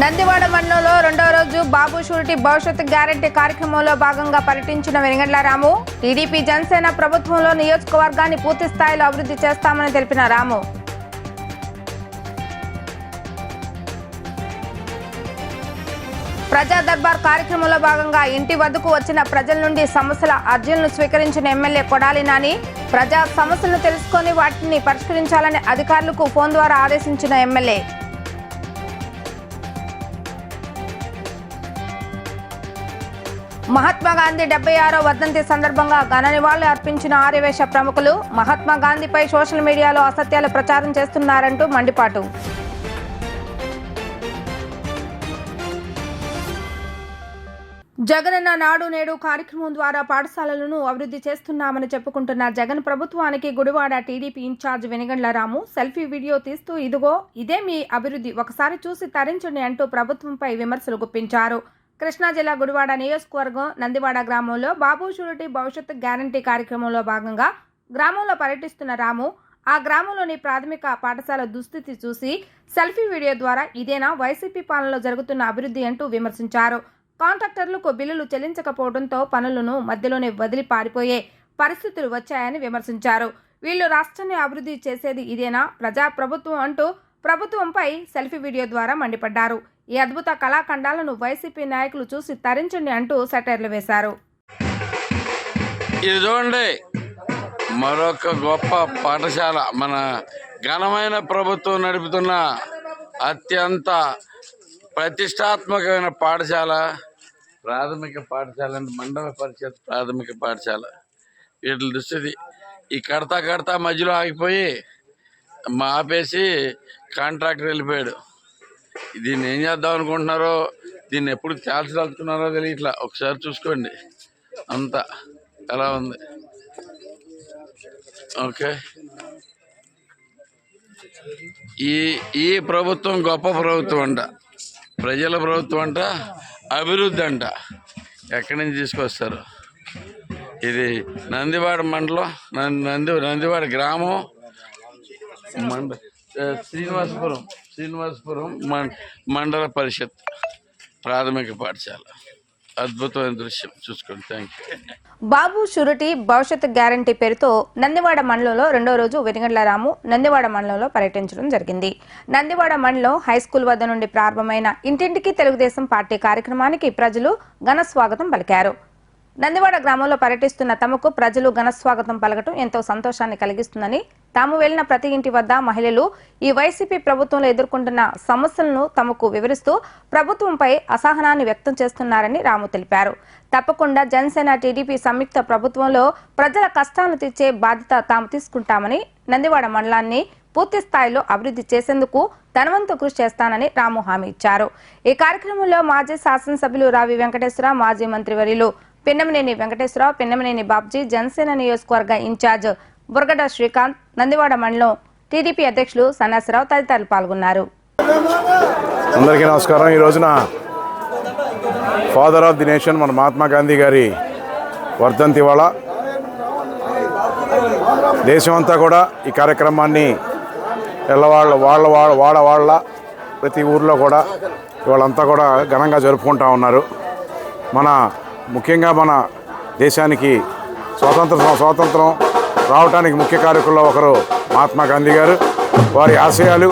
నందివాడ మండలంలో రెండవ రోజు బాబు షూరిటీ భవిష్యత్ గ్యారంటీ కార్యక్రమంలో భాగంగా పర్యటించిన వెనుగండ్ల రాము టీడీపీ జనసేన ప్రభుత్వంలో నియోజకవర్గాన్ని పూర్తి స్థాయిలో అభివృద్ధి చేస్తామని తెలిపిన రాము. ప్రజా దర్బార్ కార్యక్రమంలో భాగంగా ఇంటి వద్దకు వచ్చిన ప్రజల నుండి సమస్యల అర్జీలను స్వీకరించిన ఎమ్మెల్యే కొడాలి నాని ప్రజా సమస్యలను తెలుసుకొని వాటిని పరిష్కరించాలని అధికారులకు ఫోన్ ద్వారా ఆదేశించిన ఎమ్మెల్యే. మహాత్మా గాంధీ డెబ్బై ఆరో వర్ధంతి సందర్భంగా ఘన నివాళులు అర్పించిన ఆర్యవేశ ప్రముఖులు మహాత్మా గాంధీపై సోషల్ మీడియాలో అసత్యాలు ప్రచారం చేస్తున్నారంటూ మండిపాటు. జగనన్న నాడు నేడు కార్యక్రమం ద్వారా పాఠశాలలను అభివృద్ధి చేస్తున్నామని చెప్పుకుంటున్న జగన్ ప్రభుత్వానికి Gudivada TDP in charge Venigandla Ramu selfie video తీస్తూ ఇదిగో ఇదే మీ అభివృద్ధి. ఒకసారి చూసి తరించండి అంటూ ప్రభుత్వంపై విమర్శలు గుప్పించారు. కృష్ణా జిల్లా గుడివాడ నియోజకవర్గం నందివాడ గ్రామంలో బాబు షూరిటీ భవిష్యత్తు గ్యారంటీ కార్యక్రమంలో భాగంగా గ్రామంలో పర్యటిస్తున్న రాము ఆ గ్రామంలోని ప్రాథమిక పాఠశాల దుస్థితి చూసి సెల్ఫీ వీడియో ద్వారా ఇదేనా వైసీపీ పాలనలో జరుగుతున్న అభివృద్ధి అంటూ విమర్శించారు. కాంట్రాక్టర్లకు బిల్లులు చెల్లించకపోవడంతో పనులను మధ్యలోనే వదిలి పారిపోయే పరిస్థితులు వచ్చాయని విమర్శించారు. వీళ్ళు రాష్ట్రాన్ని అభివృద్ధి చేసేది ఇదేనా? ప్రజా ప్రభుత్వం అంటూ ప్రభుత్వంపై సెల్ఫీ వీడియో ద్వారా మండిపడ్డారు. ఈ అద్భుత కళాఖండాలను వైసీపీ నాయకులు చూసి తరించండి అంటూ సెటైర్లు వేశారు. ఇది చూడండి మరొక గొప్ప పాఠశాల. మన ఘనమైన ప్రభుత్వం నడుపుతున్న అత్యంత ప్రతిష్టాత్మకమైన పాఠశాల ప్రాథమిక పాఠశాల అంటే మండల పరిషత్ ప్రాథమిక పాఠశాల. వీటి దుస్థితి ఈ కడతా కడతా మధ్యలో ఆగిపోయి మా ఆపేసి కాంట్రాక్టర్ వెళ్ళిపోయాడు. దీన్ని ఏం చేద్దాం అనుకుంటున్నారో దీన్ని ఎప్పుడు తేల్చదలుచుకున్నారో తెలియట్లా. ఒకసారి చూసుకోండి. అంతా ఎలా ఉంది? ఓకే. ఈ ఈ ప్రభుత్వం గొప్ప ప్రభుత్వం అంట. ప్రజల ప్రభుత్వం అంట అభివృద్ధి అంట. ఎక్కడి నుంచి తీసుకొస్తారు? ఇది నందివాడ మండలం నంది నందివాడ గ్రామం. మండ శ్రీనివాసపురం. శ్రీనివాసపురం మండల పరిషత్ ప్రాథమిక పాఠశాల. అద్భుతమైన దృశ్యం. చూసుకోండి. థ్యాంక్ యూ బాబు షూరిటీ భవిష్యత్ గ్యారంటీ పేరుతో నందివాడ మండలంలో రెండో రోజు వెనుగండ్ల రాము నందివాడ మండలంలో పర్యటించడం జరిగింది. నందివాడ మండలం హై స్కూల్ వద్ద నుండి ప్రారంభమైన ఇంటింటికి తెలుగుదేశం పార్టీ కార్యక్రమానికి ప్రజలు ఘన స్వాగతం పలికారు. నందివాడ గ్రామంలో పర్యటిస్తున్న తమకు ప్రజలు ఘనస్వాగతం పలకటం ఎంతో సంతోషాన్ని కలిగిస్తుందని తాము వెళ్ళిన ప్రతి ఇంటి వద్ద మహిళలు ఈ వైసీపీ ప్రభుత్వంలో ఎదుర్కొంటున్న సమస్యలను తమకు వివరిస్తూ ప్రభుత్వంపై అసహనాన్ని వ్యక్తం చేస్తున్నారని రాము తెలిపారు. తప్పకుండా జనసేన టీడీపీ సంయుక్త ప్రభుత్వంలో ప్రజల కష్టాలను తీర్చే బాధ్యత తాము తీసుకుంటామని నందివాడ మండలాన్ని పూర్తి స్థాయిలో అభివృద్ధి చేసేందుకు ధనవంతు కృషి చేస్తానని రాము హామీ ఇచ్చారు. ఈ కార్యక్రమంలో మాజీ శాసనసభ్యులు రావి వెంకటేశ్వర మాజీ మంత్రివర్యులు పిన్నమనేని వెంకటేశ్వరరావు పిన్నమనేని బాబ్జీ జనసేన నియోజకవర్గ ఇన్ఛార్జ్ బుర్గడ శ్రీకాంత్ నందివాడ మండలం టీడీపీ అధ్యక్షులు సన్నాసరావు తదితరులు పాల్గొన్నారు. అందరికీ నమస్కారం. ఈ రోజున ఫాదర్ ఆఫ్ ది నేషన్ మన మహాత్మా గాంధీ గారి వర్ధంతి వాళ్ళ దేశమంతా కూడా ఈ కార్యక్రమాన్ని ఎల్లవాళ్ళ వాళ్ళ వాళ్ళ వాడ వాళ్ళ ప్రతి ఊర్లో కూడా వాళ్ళంతా కూడా ఘనంగా జరుపుకుంటా ఉన్నారు. మన ముఖ్యంగా మన దేశానికి స్వాతంత్రం స్వాతంత్రం రావడానికి ముఖ్య కారకుల్లో ఒకరు మహాత్మా గాంధీ గారు. వారి ఆశయాలు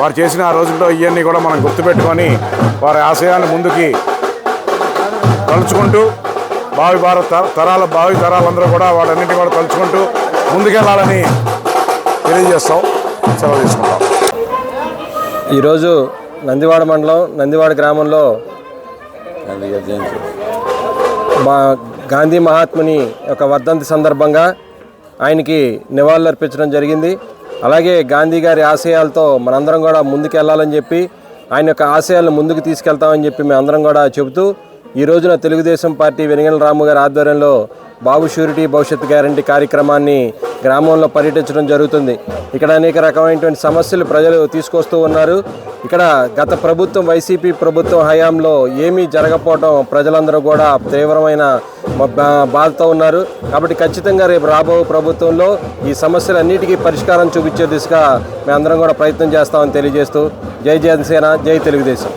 వారు చేసిన ఆ రోజుల్లో ఇవన్నీ కూడా మనం గుర్తుపెట్టుకొని వారి ఆశయాన్ని ముందుకి తలుచుకుంటూ భావి భారత తర- తరాల భావి తరాలందరూ కూడా వాటన్నింటినీ కూడా తలుచుకుంటూ ముందుకెళ్ళాలని తెలియజేస్తాం సెలవు తీసుకుంటాం. ఈరోజు నందివాడ మండలం నందివాడ గ్రామంలో మా గాంధీ మహాత్ముని యొక్క వర్ధంతి సందర్భంగా ఆయనకి నివాళులర్పించడం జరిగింది. అలాగే గాంధీ గారి ఆశయాలతో మనందరం కూడా ముందుకెళ్ళాలని చెప్పి ఆయన యొక్క ఆశయాలను ముందుకు తీసుకెళ్తామని చెప్పి మేమందరం కూడా చెబుతూ ఈ రోజున తెలుగుదేశం పార్టీ వెనగల రాము గారి ఆధ్వర్యంలో బాబు షూరిటీ భవిష్యత్ గ్యారంటీ కార్యక్రమాన్ని గ్రామంలో పర్యటించడం జరుగుతుంది. ఇక్కడ అనేక రకమైనటువంటి సమస్యలు ప్రజలు తీసుకొస్తూ ఉన్నారు. ఇక్కడ గత ప్రభుత్వం వైసీపీ ప్రభుత్వం హయాంలో ఏమీ జరగకపోవడం ప్రజలందరూ కూడా తీవ్రమైన బాధతో ఉన్నారు. కాబట్టి ఖచ్చితంగా రేపు రాబో ప్రభుత్వంలో ఈ సమస్యలన్నిటికీ పరిష్కారం చూపించే దిశగా మేమందరం కూడా ప్రయత్నం చేస్తామని తెలియజేస్తూ జై జనసేన జై తెలుగుదేశం.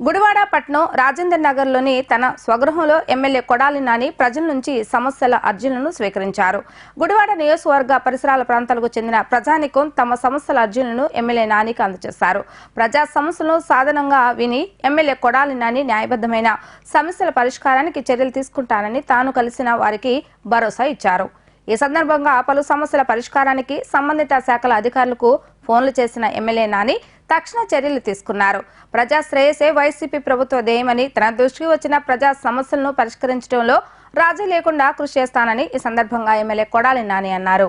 గుడివాడ పట్నం రాజేందర్ నగర్లోని తన స్వగృహంలో ఎమ్మెల్యే కొడాలి నాని ప్రజల నుంచి సమస్యల అర్జీలను స్వీకరించారు. గుడివాడ నియోజకవర్గ పరిసరాల ప్రాంతాలకు చెందిన ప్రజానికం తమ సమస్యల అర్జీలను ఎమ్మెల్యే నానికి అందజేశారు. ప్రజా సమస్యలను సాధనంగా విని ఎమ్మెల్యే కొడాలి నాని న్యాయబద్ధమైన సమస్యల పరిష్కారానికి చర్యలు తీసుకుంటానని తాను కలిసిన వారికి భరోసా ఇచ్చారు. ఈ సందర్భంగా పలు సమస్యల పరిష్కారానికి సంబంధిత శాఖల అధికారులకు ఫోన్లు చేసిన ఎమ్మెల్యే నాని తక్షణ చర్యలు తీసుకున్నారు. ప్రజా శ్రేయసే వైసీపీ ప్రభుత్వ ధ్యేయమని తన దృష్టికి వచ్చిన ప్రజా సమస్యలను పరిష్కరించడంలో రాజీ లేకుండా కృషి చేస్తానని ఈ సందర్భంగా ఎమ్మెల్యే కొడాలి నాని అన్నారు.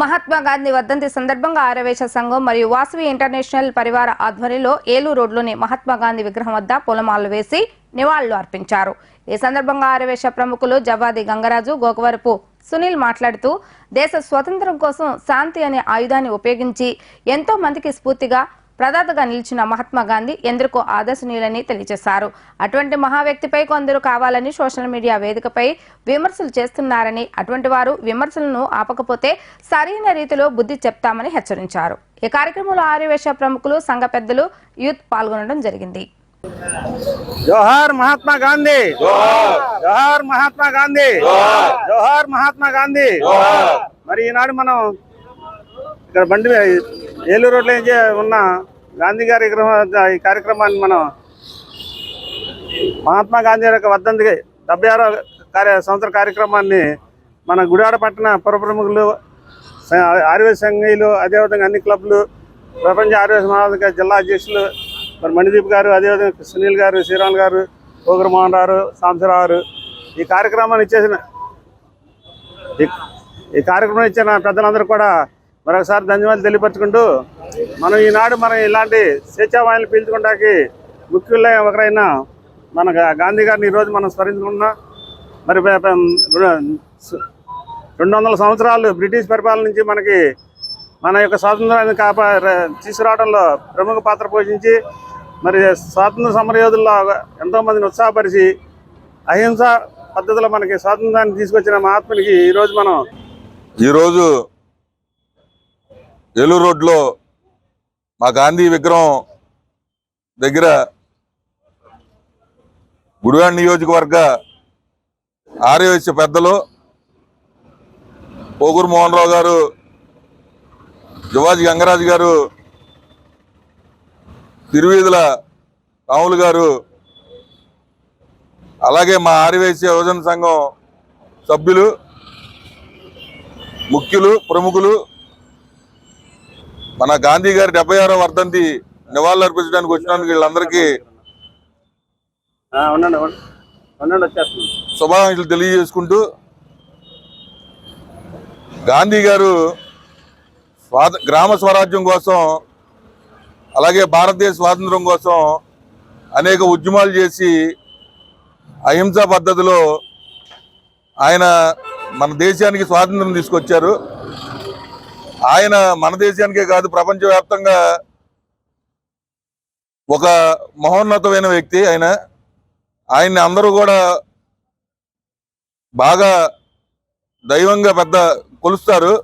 మహాత్మా గాంధీ వర్ధంతి సందర్భంగా ఆరవేశ సంఘం మరియు వాసవి ఇంటర్నేషనల్ పరివార ఆధ్వర్యంలో ఏలూరు రోడ్లోని మహాత్మా గాంధీ విగ్రహం వద్ద పూలమాలలు వేసి నివాళులు అర్పించారు. ఈ సందర్భంగా ఆరవేశ ప్రముఖులు జవాది గంగరాజు గోకవరపు సునీల్ మాట్లాడుతూ దేశ స్వతంత్రం కోసం శాంతి అనే ఆయుధాన్ని ఉపయోగించి ఎంతో మందికి స్ఫూర్తిగా ప్రదాతగా నిలిచిన మహాత్మా గాంధీ ఎందరికో ఆదర్శనీయులని తెలియజేశారు. అటువంటి మహా వ్యక్తిపై కొందరు కావాలని సోషల్ మీడియా వేదికపై విమర్శలు చేస్తున్నారని అటువంటి వారు విమర్శలను ఆపకపోతే సరైన రీతిలో బుద్ధి చెప్తామని హెచ్చరించారు. ఈ కార్యక్రమంలో ఆర్యవేశ ప్రముఖులు సంఘ పెద్దలు యూత్ పాల్గొనడం జరిగింది. జోహార్ మహాత్మా గాంధీ! జోహార్! మహాత్మా గాంధీ! జోహార్! మహాత్మా గాంధీ! మరి ఈనాడు మనం ఇక్కడ బండి ఏలూరు రోడ్లో ఏం చే- ఉన్న గాంధీ గారి ఈ కార్యక్రమాన్ని మనం మహాత్మా గాంధీ యొక్క వర్ధంతి డెబ్బై ఆరో కార్య సంవత్సర కార్యక్రమాన్ని మన గుడివాడ పట్టణ పురప్రముఖులు ఆర్యవేశ సంఘీయులు అదేవిధంగా అన్ని క్లబ్లు ప్రపంచ ఆర్యవేశ మహావేదిక జిల్లా అధ్యక్షులు మరి మణిదీప్ గారు అదేవిధంగా సునీల్ గారు శ్రీరామ్ గారు పోగురు మోహన్ గారు సాంబశివరావు గారు ఈ కార్యక్రమాన్ని ఇచ్చేసిన ఈ- ఈ కార్యక్రమం ఇచ్చిన పెద్దలందరూ కూడా మరొకసారి ధన్యవాదాలు తెలియపరచుకుంటూ మనం ఈనాడు మనం ఇలాంటి స్వేచ్ఛావాయులు పీల్చుకోవడానికి ముఖ్యుల్లో ఒకరైన మన గాంధీ గారిని ఈరోజు మనం స్మరించుకుంటున్నాం. మరి రెండు వందల సంవత్సరాలు బ్రిటిష్ పరిపాలన నుంచి మనకి మన యొక్క స్వాతంత్రాన్ని కాపా తీసుకురావడంలో ప్రముఖ పాత్ర పోషించి మరి స్వాతంత్ర సమరయోధుల్లో ఎంతోమందిని ఉత్సాహపరిచి అహింస పద్ధతిలో మనకి స్వాతంత్రాన్ని తీసుకొచ్చిన మహాత్మునికి ఈరోజు మనం ఈరోజు ఏలూరు రోడ్లో మా గాంధీ విగ్రహం దగ్గర గుడివాడ నియోజకవర్గ ఆర్యవైశ్య పెద్దలు పోగూరు మోహన్ రావు గారు జువాజీ గంగరాజు గారు తిరువీధుల రాములు గారు అలాగే మా ఆర్యవైశ్య యువజన సంఘం సభ్యులు ముఖ్యులు ప్రముఖులు మన గాంధీ గారి డెబ్బై ఆరో వర్ధంతి నివాళులు అర్పించడానికి వచ్చినందుకు వీళ్ళందరికీ శుభాకాంక్షలు తెలియజేసుకుంటూ గాంధీ గారు గ్రామ స్వరాజ్యం కోసం అలాగే భారతదేశ స్వాతంత్రం కోసం అనేక ఉద్యమాలు చేసి అహింసా పద్ధతిలో ఆయన మన దేశానికి స్వాతంత్రం తీసుకొచ్చారు. ఆయన మన దేశానికే కాదు ప్రపంచవ్యాప్తంగా ఒక మహోన్నతమైన వ్యక్తి ఆయన. ఆయన్ని అందరూ కూడా బాగా దైవంగా పెద్ద కొలుస్తారు.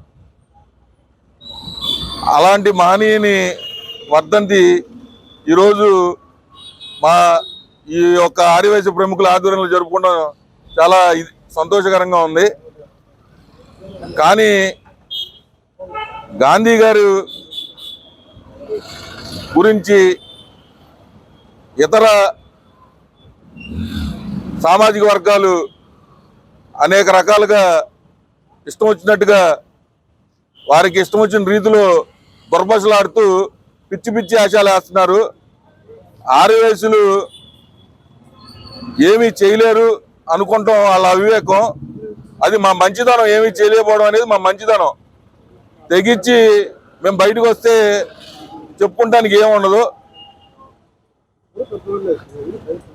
అలాంటి మహనీయుని వర్ధంతి ఈరోజు మా ఈ యొక్క ఆదివాసీ ప్రముఖుల ఆధ్వర్యంలో జరుపుకోవడం చాలా ఇది- సంతోషకరంగా ఉంది. కానీ గాంధీ గారు గురించి ఇతర సామాజిక వర్గాలు అనేక రకాలుగా ఇష్టం వచ్చినట్టుగా వారికి ఇష్టం వచ్చిన రీతిలో దుర్భషలాడుతూ పిచ్చి పిచ్చి ఆశాలు వేస్తున్నారు. ఆర్యవయసులు ఏమీ చేయలేరు అనుకుంటాం వాళ్ళ అవివేకం. అది మా మంచితనం ఏమీ చేయలేకపోవడం అనేది మా మంచితనం. తెగించి మేము బయటకు వస్తే చెప్పుకుంటానికి ఏముండదు.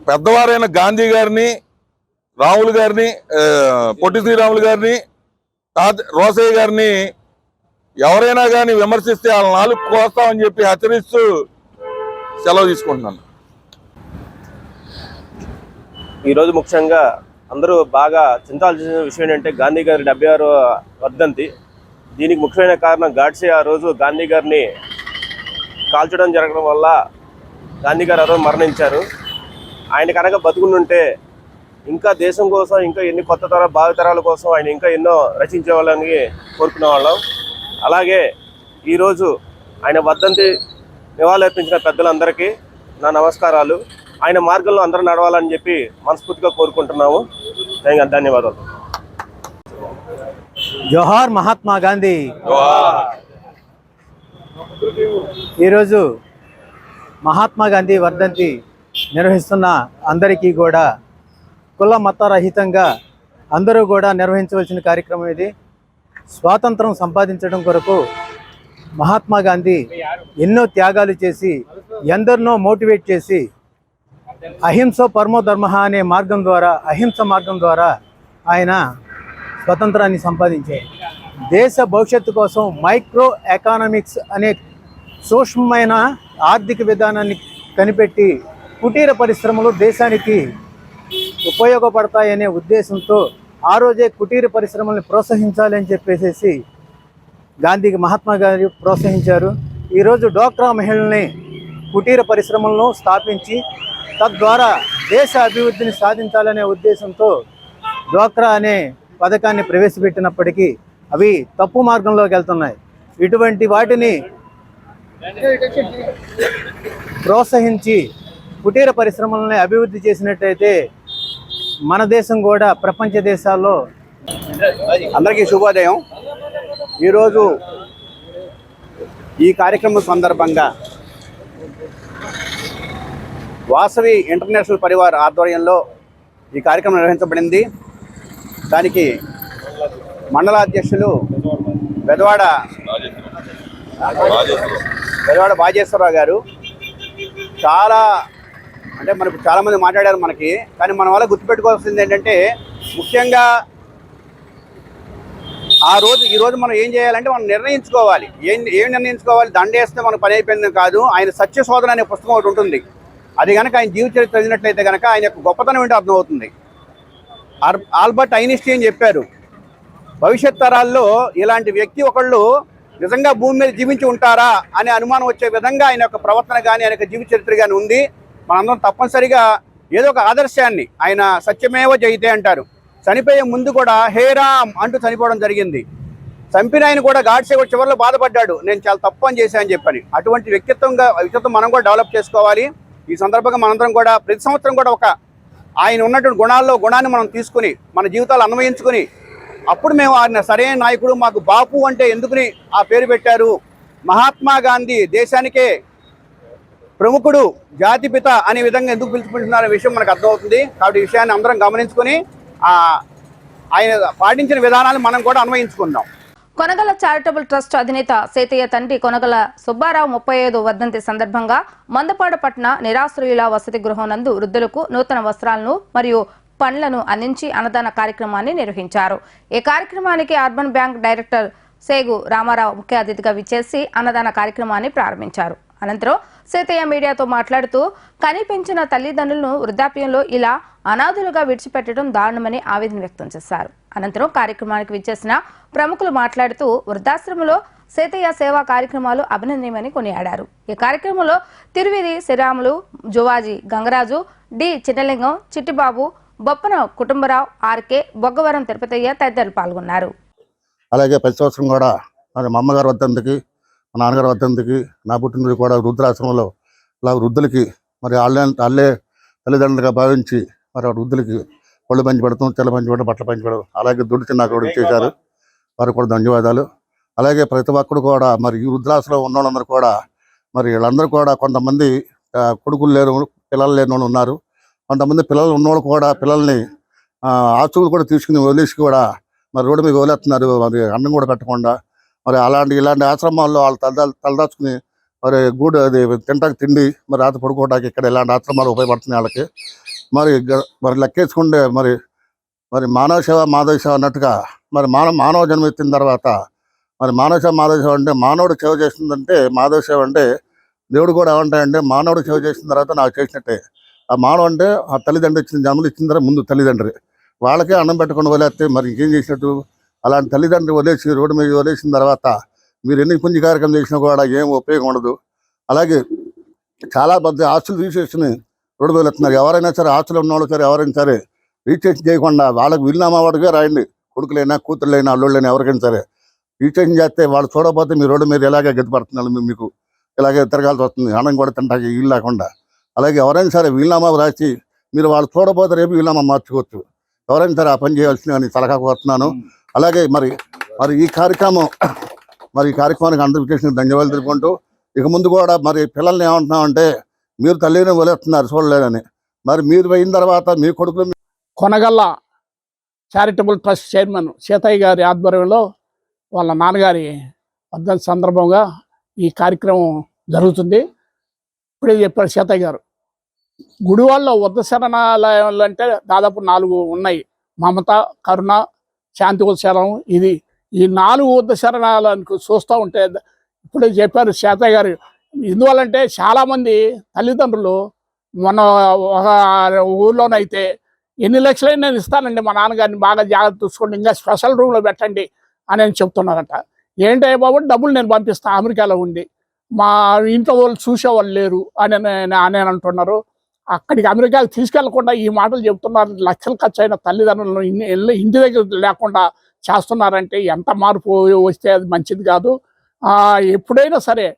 పెద్దవారైన గాంధీ గారిని రాములు గారిని పొట్టి శ్రీరాములు గారిని తాత రోసయ్య గారిని ఎవరైనా కానీ విమర్శిస్తే వాళ్ళ నాలుగు కోస్తామని చెప్పి హెచ్చరిస్తూ సెలవు తీసుకుంటున్నాను. ఈరోజు ముఖ్యంగా అందరూ బాగా చింతాల్సిన విషయం ఏంటంటే గాంధీ గారి డెబ్బై ఆరు వర్ధంతి. దీనికి ముఖ్యమైన కారణం గాడ్సే ఆ రోజు గాంధీ గారిని కాల్చడం జరగడం వల్ల గాంధీ గారు ఆ మరణించారు. ఆయన కనుక బతుకుండుంటే ఇంకా దేశం కోసం ఇంకా ఎన్ని కొత్త తర భావితరాల కోసం ఆయన ఇంకా ఎన్నో రచించే వాళ్ళని కోరుకునే వాళ్ళం అలాగే ఈరోజు ఆయన వర్ధంతి నివాళులర్పించిన పెద్దలందరికీ నా నమస్కారాలు. ఆయన మార్గంలో అందరూ నడవాలని చెప్పి మనస్ఫూర్తిగా కోరుకుంటున్నాము. ధన్యవాదాలు. జోహార్ మహాత్మా గాంధీ. ఈరోజు మహాత్మా గాంధీ వర్ధంతి నిర్వహిస్తున్న అందరికీ కూడా కుల మతరహితంగా అందరూ కూడా నిర్వహించవలసిన కార్యక్రమం ఇది. స్వాతంత్రం సంపాదించడం కొరకు మహాత్మా గాంధీ ఎన్నో త్యాగాలు చేసి ఎందరినో మోటివేట్ చేసి అహింస పరమో ధర్మ అనే మార్గం ద్వారా అహింస మార్గం ద్వారా ఆయన స్వతంత్రాన్ని సంపాదించాయి దేశ భవిష్యత్తు కోసం మైక్రో ఎకానమిక్స్ అనే సూక్ష్మమైన ఆర్థిక విధానాన్ని కనిపెట్టి కుటీర పరిశ్రమలు దేశానికి ఉపయోగపడతాయనే ఉద్దేశంతో ఆ రోజే కుటీర పరిశ్రమల్ని ప్రోత్సహించాలని చెప్పేసి గాంధీకి మహాత్మా గాంధీ ప్రోత్సహించారు. ఈరోజు డోక్రా మహిళల్ని కుటీర పరిశ్రమలను స్థాపించి తద్వారా దేశ అభివృద్ధిని సాధించాలనే ఉద్దేశంతో డ్వాక్రా అనే పథకాన్ని ప్రవేశపెట్టినప్పటికీ అవి తప్పు మార్గంలోకి వెళ్తున్నాయి. ఇటువంటి వాటిని ప్రోత్సహించి కుటీర పరిశ్రమలని అభివృద్ధి చేసినట్టయితే మన దేశం కూడా ప్రపంచ దేశాల్లో అందరికీ శుభోదయం. ఈరోజు ఈ కార్యక్రమం సందర్భంగా వాసవి ఇంటర్నేషనల్ పరివార్ ఆధ్వర్యంలో ఈ కార్యక్రమం నిర్వహించబడింది. దానికి మండలాధ్యక్షులు పెదవాడ పెదవాడ బాజేశ్వరరావు గారు చాలా అంటే మనకు చాలామంది మాట్లాడారు మనకి కానీ మన వల్ల గుర్తుపెట్టుకోవాల్సింది ఏంటంటే ముఖ్యంగా ఆ రోజు ఈ రోజు మనం ఏం చేయాలంటే మనం నిర్ణయించుకోవాలి. ఏం ఏం నిర్ణయించుకోవాలి? దండేస్తే మనకు పని అయిపోయింది కాదు ఆయన సత్య శోధన అనే పుస్తకం ఒకటి ఉంటుంది. అది కనుక ఆయన జీవిత చరిత్ర చదివినట్లయితే కనుక ఆయన యొక్క గొప్పతనం ఏంటో అర్థమవుతుంది. ఆల్బర్ట్ ఐనిస్టీన్ చెప్పారు. భవిష్యత్ తరాల్లో ఇలాంటి వ్యక్తి ఒకళ్ళు నిజంగా భూమి మీద జీవించి ఉంటారా అనే అనుమానం వచ్చే విధంగా ఆయన యొక్క ప్రవర్తన కానీ ఆయన యొక్క జీవిత చరిత్ర కానీ ఉంది. మనందరం తప్పనిసరిగా ఏదో ఒక ఆదర్శాన్ని ఆయన సత్యమేవ జయితే అంటారు. చనిపోయే ముందు కూడా హే రామ్ అంటూ చనిపోవడం జరిగింది. చంపిన ఆయన కూడా గాడ్సే చివరిలో బాధపడ్డాడు. నేను చాలా తప్పు అని చేశాను చెప్పని. అటువంటి వ్యక్తిత్వంగా వ్యక్తిత్వం మనం కూడా డెవలప్ చేసుకోవాలి. ఈ సందర్భంగా మనందరం కూడా ప్రతి సంవత్సరం కూడా ఒక ఆయన ఉన్నటువంటి గుణాల్లో గుణాన్ని మనం తీసుకుని మన జీవితాలు అన్వయించుకుని అప్పుడు మేము ఆయన సరైన నాయకుడు మాకు బాపు అంటే ఎందుకుని ఆ పేరు పెట్టారు? మహాత్మా గాంధీ దేశానికే ప్రముఖుడు జాతిపిత అనే విధంగా ఎందుకు పిలుచుకుంటున్నారనే విషయం మనకు అర్థమవుతుంది. కాబట్టి ఈ విషయాన్ని అందరం గమనించుకొని ఆయన పాటించిన విధానాన్ని మనం కూడా అన్వయించుకుందాం. కొనగల చారిటబుల్ ట్రస్ట్ అధినేత సేతయ్య తండ్రి కొనగల సుబ్బారావు ముప్పై ఐదు వర్ధంతి సందర్భంగా మందపాడ పట్న నిరాశ్రయుల వసతి గృహం నందు వృద్ధులకు నూతన వస్త్రాలను మరియు పండ్లను అందించి అన్నదాన కార్యక్రమాన్ని నిర్వహించారు. ఈ కార్యక్రమానికి urban bank director Segu Ramarao ముఖ్య అతిథిగా విచ్చేసి అన్నదాన కార్యక్రమాన్ని ప్రారంభించారు. అనంతరం సీతయ్య మీడియాతో మాట్లాడుతూ కనిపించిన తల్లిదండ్రులను వృద్ధాప్యంలో ఇలా అనాథులుగా విడిచిపెట్టడం దారుణమని ఆవేదన వ్యక్తం చేశారు. అనంతరం కార్యక్రమానికి విచ్చేసిన ప్రముఖులు మాట్లాడుతూ వృద్ధాశ్రమంలో సీతయ్య సేవా కార్యక్రమాలు అభినందనీయమని కొనియాడారు. ఈ కార్యక్రమంలో తిరువిధి శ్రీరాములు జువాజీ గంగరాజు డి చిన్నలింగం చిట్టిబాబు బొప్పన కుటుంబరావు ఆర్కే బొగ్గవరం తిరుపతయ్య తదితరులు పాల్గొన్నారు. అలాగే ప్రతి సంవత్సరం కూడా మరి మా అమ్మగారు వద్దంతికి మా నాన్నగారు వద్దకి నా పుట్టినరోజు కూడా వృద్ధులాశ్రమంలో ఇలా వృద్ధులకి మరి వాళ్ళే వాళ్ళే తల్లిదండ్రులుగా భావించి మరి వృద్ధులకి పళ్ళు పంచి పెడతాం తెల్ల పంచి పెడతాం బట్టలు పంచి పెడతాం. అలాగే దుడ్డు చిన్న కూడా ఇచ్చేశారు వారికి కూడా ధన్యవాదాలు. అలాగే ప్రతి ఒక్కరు కూడా మరి ఈ వృద్ధులాశ్రమంలో ఉన్న వాళ్ళందరూ కూడా మరి వీళ్ళందరూ కూడా కొంతమంది కొడుకులు లేరు పిల్లలు లేని వాళ్ళు ఉన్నారు. కొంతమంది పిల్లలు ఉన్నవాళ్ళు కూడా పిల్లల్ని ఆ, ఆస్తులు కూడా తీసుకుని వదిలేసి కూడా మరి రోడ్డు మీద వదిలేస్తున్నారు. మరి అన్నం కూడా పెట్టకుండా మరి అలాంటి ఇలాంటి ఆశ్రమాల్లో వాళ్ళు తలదా తలదాచుకుని మరి గూడు అది తింటాకి తిండి మరి రాత్రి పడుకోవడానికి ఇక్కడ ఇలాంటి ఆశ్రమాలు ఉపయోగపడుతున్నాయి వాళ్ళకి. మరి మరి లెక్కేసుకుంటే మరి మరి మానవ సేవ మాధవ సేవ అన్నట్టుగా మరి మానవ మానవ జన్మ ఎత్తిన తర్వాత మరి మానవ సేవ మాధవ సేవ అంటే మానవుడు సేవ చేసిందంటే మాధవ సేవ అంటే దేవుడు కూడా ఏమంటాయంటే మానవుడు సేవ చేసిన తర్వాత నాకు చేసినట్టే. ఆ మానవ అంటే ఆ తల్లిదండ్రి ఇచ్చిన జన్మలు ఇచ్చిన తర్వాత ముందు తల్లిదండ్రి. వాళ్ళకే అన్నం పెట్టకుండా వదిలేస్తే మరి ఇంకేం చేసినట్టు? అలాంటి తల్లిదండ్రులు వదిలేసి రోడ్డు మీద వదిలేసిన తర్వాత మీరు ఎన్ని పుంజి కార్యక్రమం చేసినా కూడా ఏం ఉపయోగం ఉండదు. అలాగే చాలా పెద్ద ఆస్తులు తీసేసుకుని రోడ్డు మీద ఎవరైనా సరే ఆస్తులు ఉన్నవాళ్ళు సరే ఎవరైనా సరే రిజిస్ట్రేషన్ చేయకుండా వాళ్ళకి వీలునామా వాడుగా రాయండి. కొడుకులైనా కూతురులైనా అల్లుళ్ళైనా ఎవరికైనా సరే రిజిస్ట్రేషన్ చేస్తే వాళ్ళు చూడకపోతే మీ రోడ్డు మీద ఇలాగే గతిపడుతున్నారు మీకు ఇలాగే తిరగాల్సి వస్తుంది. అన్నం కూడా తింటాకి వీలు లేకుండా. అలాగే ఎవరైనా సరే వీలునామా రాసి మీరు వాళ్ళు చూడకపోతే రేపు వీలునామా మార్చుకోవచ్చు. ఎవరైనా సరే ఆ పని చేయాల్సిందని సలహా కోరుతున్నాను. అలాగే మరి మరి ఈ కార్యక్రమం మరి ఈ కార్యక్రమానికి అందరూ చేసిన ధన్యవాదాలు తెలుపుకుంటూ ఇక ముందు కూడా మరి పిల్లల్ని ఏమంటున్నామంటే మీరు తల్లిని వదిలేస్తున్నారు చూడలేదని. మరి మీరు పోయిన తర్వాత మీ కొడుకులు Konagalla charitable trust chairman Seethaiah గారి ఆధ్వర్యంలో వాళ్ళ నాన్నగారి వర్ధంతి సందర్భంగా ఈ కార్యక్రమం జరుగుతుంది. ఇప్పుడే చెప్పారు సీతయ్య గారు. గుడివాళ్ళలో వృద్ధ శరణాలయాలు అంటే దాదాపు నాలుగు ఉన్నాయి. మమత కరుణ శాంతి ఉత్సరం ఇది ఈ నాలుగు వృద్ధ శరణాలయానికి చూస్తూ ఉంటే ఇప్పుడే చెప్పారు శాతయ్య గారు. ఎందువల్లంటే చాలామంది తల్లిదండ్రులు మన ఒక ఊర్లోనైతే ఎన్ని లక్షలైనా నేను ఇస్తానండి మా నాన్నగారిని బాగా జాగ్రత్త చూసుకోండి ఇంకా స్పెషల్ రూమ్లో పెట్టండి అని అని చెప్తున్నారట. ఏంటే బాబు డబ్బులు నేను పంపిస్తాను అమెరికాలో ఉండి. మా ఇంట్లో వాళ్ళు చూసేవాళ్ళు లేరు అని అని అని అంటున్నారు. అక్కడికి అమెరికాకి తీసుకెళ్ళకుండా ఈ మాటలు చెప్తున్నారు. లక్షలు ఖర్చు అయిన తల్లిదండ్రులను ఇల్లు ఇంటి దగ్గర లేకుండా చేస్తున్నారంటే ఎంత మార్పు వస్తే అది మంచిది కాదు. ఎప్పుడైనా సరే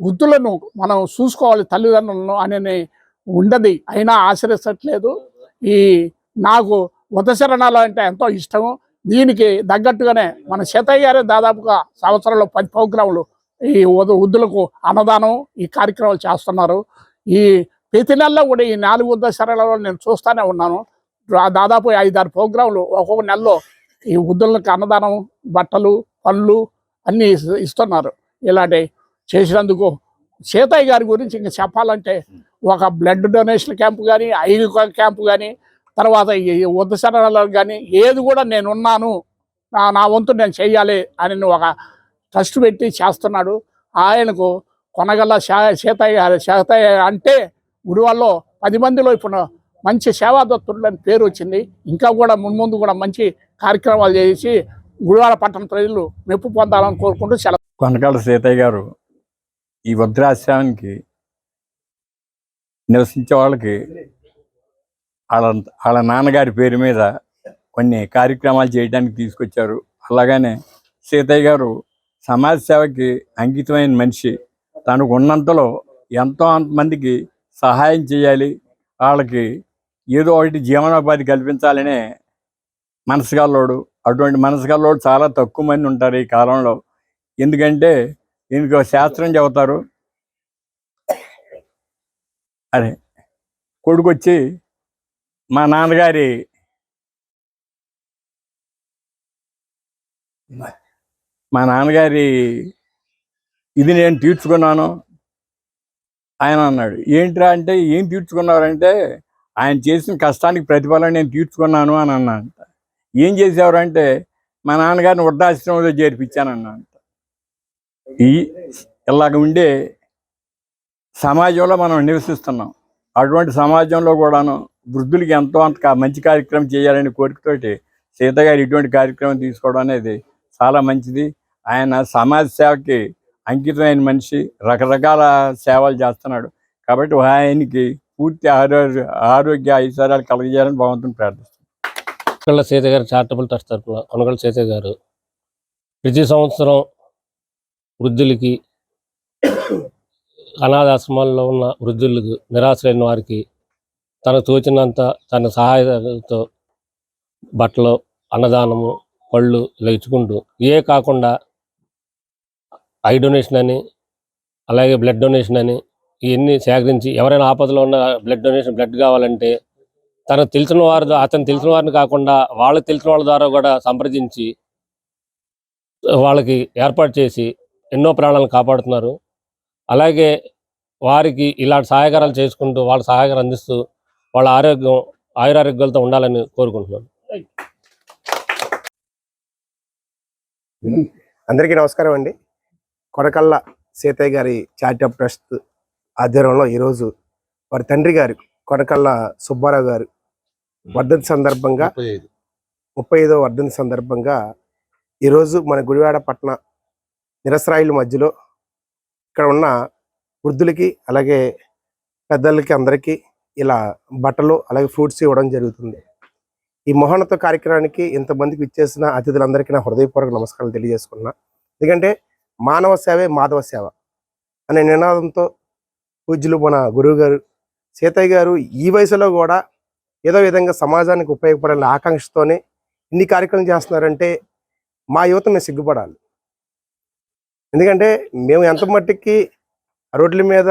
వృద్ధులను మనం చూసుకోవాలి తల్లిదండ్రులను అనేది ఉండదు. అయినా ఆశ్రయించట్లేదు ఈ నాకు ఉదశరణాలు అంటే ఎంతో ఇష్టము. దీనికి తగ్గట్టుగానే మన సీతయ్య గారే దాదాపుగా సంవత్సరంలో పది ప్రోగ్రాములు ఈ ఉద- వృద్ధులకు అన్నదానం ఈ కార్యక్రమాలు చేస్తున్నారు. ఈ ప్రతి నెలలో కూడా ఈ నాలుగు ఉదశరణలో నేను చూస్తూనే ఉన్నాను. దాదాపు ఐదారు ప్రోగ్రాములు ఒక్కొక్క నెలలో ఈ వృద్ధులకు అన్నదానం బట్టలు పళ్ళు అన్నీ ఇస్తున్నారు. ఇలాంటి చేసినందుకు సీతయ్య గారి గురించి ఇంకా చెప్పాలంటే ఒక బ్లడ్ డొనేషన్ క్యాంప్ కానీ ఐదు క్యాంపు కానీ తర్వాత ఈ వృద్ధ శరణాలు కానీ ఏది కూడా నేనున్నాను నా నా వంతు నేను చేయాలి అని ఒక ట్రస్ట్ పెట్టి చేస్తున్నాడు. ఆయనకు కొనగల శా- సీతయ్య సీతయ్య అంటే గుడివాళ్ళలో పది మందిలో ఇప్పుడు మంచి సేవాదత్తుడు అని పేరు వచ్చింది. ఇంకా కూడా మున్ముందు కూడా మంచి కార్యక్రమాలు చేసి గుడివాడ పట్టణ ప్రజలు మెప్పు పొందాలని కోరుకుంటూ సెలవు. కొనకాల సీతయ్య గారు ఈ వృద్ధాశ్రమానికి నివసించే వాళ్ళకి వాళ్ళ వాళ్ళ నాన్నగారి పేరు మీద కొన్ని కార్యక్రమాలు చేయడానికి తీసుకొచ్చారు. అలాగనే సీతయ్య గారు సమాజ సేవకి అంకితమైన మనిషి. తనకు ఉన్నంతలో ఎంతో మందికి సహాయం చేయాలి. వాళ్ళకి ఏదో ఒకటి జీవనోపాధి కల్పించాలనే మనసుగల్లోడు అటువంటి మనసుగల్లోడు చాలా తక్కువ మంది ఉంటారు ఈ కాలంలో. ఎందుకంటే దీనికి ఒక శాస్త్రం చెబుతారు. అరే కొడుకు వచ్చి మా నాన్నగారి మా నాన్నగారి ఇది నేను తీర్చుకున్నాను. ఆయన అన్నాడు ఏంట్రా అంటే ఏం తీర్చుకున్నారంటే ఆయన చేసిన కష్టానికి ప్రతిఫలం నేను తీర్చుకున్నాను అని అన్నానంట ఏం చేసేవారంటే మా నాన్నగారిని వృద్ధాశ్రమంలో చేర్పించానన్నానంట ఈ ఇలాగ ఉండే సమాజంలో మనం నివసిస్తున్నాం. అటువంటి సమాజంలో కూడాను వృద్ధులకి ఎంతో అంత మంచి కార్యక్రమం చేయాలనే కోరికతోటి సీత గారు ఇటువంటి కార్యక్రమం తీసుకోవడం అనేది చాలా మంచిది. ఆయన సమాజ సేవకి అంకితమైన మనిషి రకరకాల సేవలు చేస్తున్నాడు. కాబట్టి ఆయనకి పూర్తి ఆరోగ్య ఆరోగ్య ఐశ్వర్యాలు కలగజేయాలని భగవంతుని ప్రార్థిస్తున్నాను కొనగళ్ళ సీత గారు చారిటబుల్ ట్రస్ట్ తరఫున కొనగళ్ళ సీత గారు ప్రతి సంవత్సరం వృద్ధులకి అనాథాశ్రమాల్లో ఉన్న వృద్ధులకు నిరాశ్రైన వారికి తనకు తోచినంత తన సహాయంతో బట్టలు అన్నదానము పళ్ళు ఇలా ఇచ్చుకుంటూ ఇవే కాకుండా ఐ డొనేషన్ అని అలాగే బ్లడ్ డొనేషన్ అని ఇవన్నీ సేకరించి ఎవరైనా ఆపదలో ఉన్న బ్లడ్ డొనేషన్ బ్లడ్ కావాలంటే తనకు తెలిసిన వారి అతను తెలిసిన వారిని కాకుండా వాళ్ళకి తెలిసిన వాళ్ళ ద్వారా కూడా సంప్రదించి వాళ్ళకి ఏర్పాటు చేసి ఎన్నో ప్రాణాలను కాపాడుతున్నారు. అలాగే వారికి ఇలాంటి సహాయకారాలు చేసుకుంటూ వాళ్ళ సహాయకారం అందిస్తూ వాళ్ళ ఆరోగ్యం ఆయురారోగ్యాలతో ఉండాలని కోరుకుంటున్నాను. అందరికీ నమస్కారం అండి. కొడకళ్ళ సీతయ్య గారి చారిటబుల్ ట్రస్ట్ ఆధ్వర్యంలో ఈరోజు వారి తండ్రి గారు కొడకళ్ళ సుబ్బారావు గారు వర్ధంతి సందర్భంగా ముప్పై ఐదో. వర్ధంతి సందర్భంగా ఈరోజు మన గుడివాడ పట్టణ నిరసరాయిల మధ్యలో ఇక్కడ ఉన్న వృద్ధులకి అలాగే పెద్దలకి అందరికీ ఇలా బట్టలు అలాగే ఫ్రూట్స్ ఇవ్వడం జరుగుతుంది. ఈ మహోన్నత కార్యక్రమానికి ఇంతమందికి ఇచ్చేసిన అతిథులందరికీ నా హృదయపూర్వక నమస్కారాలు తెలియజేసుకున్నా. ఎందుకంటే మానవ సేవే మాధవ సేవ అనే నినాదంతో పూజ్యులు మన గురువు గారు సీతయ్య గారు ఈ వయసులో కూడా ఏదో విధంగా సమాజానికి ఉపయోగపడాలని ఆకాంక్షతోనే ఇన్ని కార్యక్రమం చేస్తున్నారంటే మా యువత మేము సిగ్గుపడాలి. ఎందుకంటే మేము ఎంత మట్టికి రోడ్ల మీద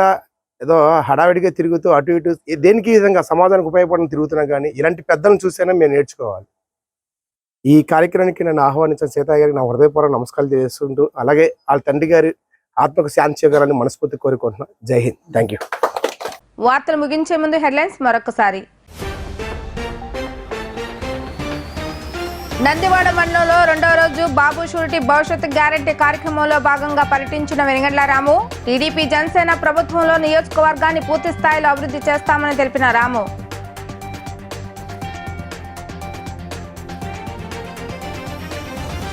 ఏదో హడావిడిగా తిరుగుతూ అటు ఇటు దేనికి విధంగా సమాజానికి ఉపయోగపడని తిరుగుతున్నాం కానీ ఇలాంటి పెద్దలను చూసైనా మేము నేర్చుకోవాలి. ఈ కార్యక్రమానికి నన్ను ఆహ్వానించిన సీతయ్య గారికి నా హృదయపూర్వక నమస్కారాలు చేస్తుంటూ అలాగే వాళ్ళ తండ్రి గారి ఆత్మకు శాంతి చేయగలని మనస్ఫూర్తి కోరుకుంటున్నా. జై హింద్. థ్యాంక్ యూ వార్తలు ముగించే ముందు హెడ్లైన్స్ మరొకసారి. నందివాడ మండలంలో రెండవ రోజు బాబు షూరిటీ భవిష్యత్ గ్యారంటీ కార్యక్రమంలో భాగంగా పర్యటించిన వెనుగండ్ల రాము టీడీపీ జనసేన ప్రభుత్వంలో నియోజకవర్గాన్ని పూర్తి స్థాయిలో అభివృద్ధి చేస్తామని తెలిపిన రాము.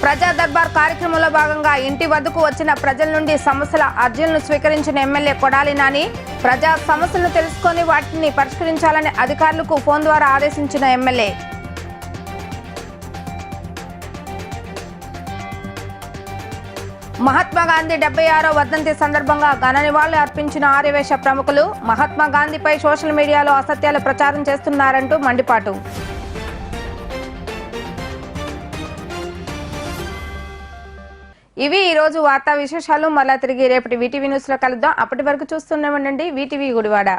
ప్రజా దర్బార్ కార్యక్రమంలో భాగంగా ఇంటి వద్దకు వచ్చిన ప్రజల నుండి సమస్యల అర్జీలను స్వీకరించిన ఎమ్మెల్యే కొడాలి నాని ప్రజా సమస్యలను తెలుసుకొని వాటిని పరిష్కరించాలని అధికారులకు ఫోన్ ద్వారా ఆదేశించిన ఎమ్మెల్యే. మహాత్మా గాంధీ డెబ్బై ఆరో వర్ధంతి సందర్భంగా ఘన నివాళులు అర్పించిన ఆర్యవేశ ప్రముఖులు మహాత్మా గాంధీపై సోషల్ మీడియాలో అసత్యాలు ప్రచారం చేస్తున్నారంటూ మండిపాటు. ఇవి ఈ రోజు వార్తా విశేషాలు. మళ్ళా తిరిగి రేపటి వీటీవీ న్యూస్లో కలుద్దాం. అప్పటి వరకు చూస్తూనే ఉండండి. వీటీవీ గుడివాడ.